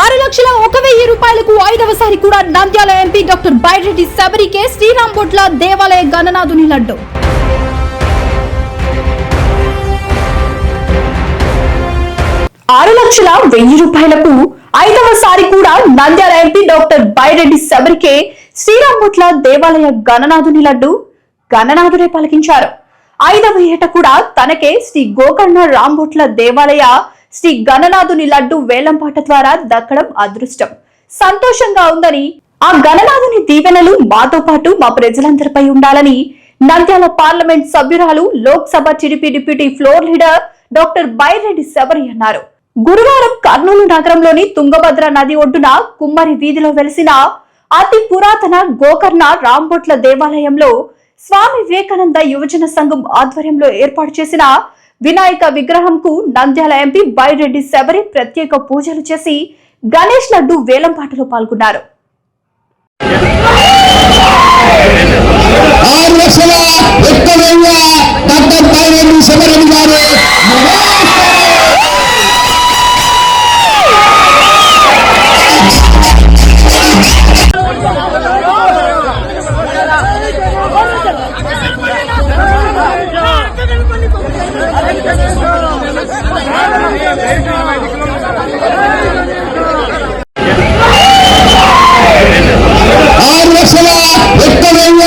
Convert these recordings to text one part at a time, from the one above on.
ఆరు లక్షల ఒక వెయ్యి రూపాయలకు ఐదవసారి కూడా నంద్యాల ఎంపీ డాక్టర్ బైరెడ్డి శబరికే శ్రీరామ్ బొట్ల దేవాలయ గణనాథుని లడ్డు. ఆరు లక్షల వెయ్యి రూపాయలకు ఐదవసారి కూడా నంద్యాల ఎంపీ డాక్టర్ బైరెడ్డి శబరికే శ్రీరామ్ బొట్ల దేవాలయ గణనాథుని లడ్డు గణనాథుడే పలికించారు. ఐదవ ఏట కూడా తనకే శ్రీ గోకర్ణ రాంబొట్ల దేవాలయ శ్రీ గణనాథుని లడ్డు వేలంపాట ద్వారా దక్కడం అదృష్టం. సంతోషంగా ఉందని ఆ గణనాథుని దీవెనలు మాతో పాటు మా ప్రజలందరిపై ఉండాలని నంద్యాల పార్లమెంట్ సభ్యురాలు Lok Sabha TDP deputy floor leader doctor Byreddy Sabari అన్నారు. గురువారం కర్నూలు నగరంలోని తుంగభద్ర నది ఒడ్డున కుమ్మరి వీధిలో వెలిసిన అతి పురాతన గోకర్ణ రాంబొట్ల దేవాలయంలో స్వామి వివేకానంద యువజన సంఘం ఆధ్వర్యంలో ఏర్పాటు చేసిన వినాయక విగ్రహంకు నంద్యాల ఎంపీ బైరెడ్డి శబరి ప్రత్యేక పూజలు చేసి గణేష్ లడ్డు వేలంపాటలో పాల్గొన్నారు. ఆరు లక్షల వ్యక్తమైన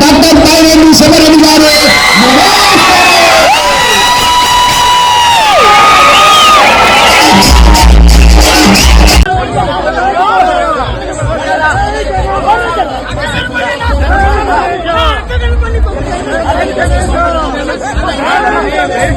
డాక్టర్ కాళేరు శివరవి గారు Let's go! 十块钱一斤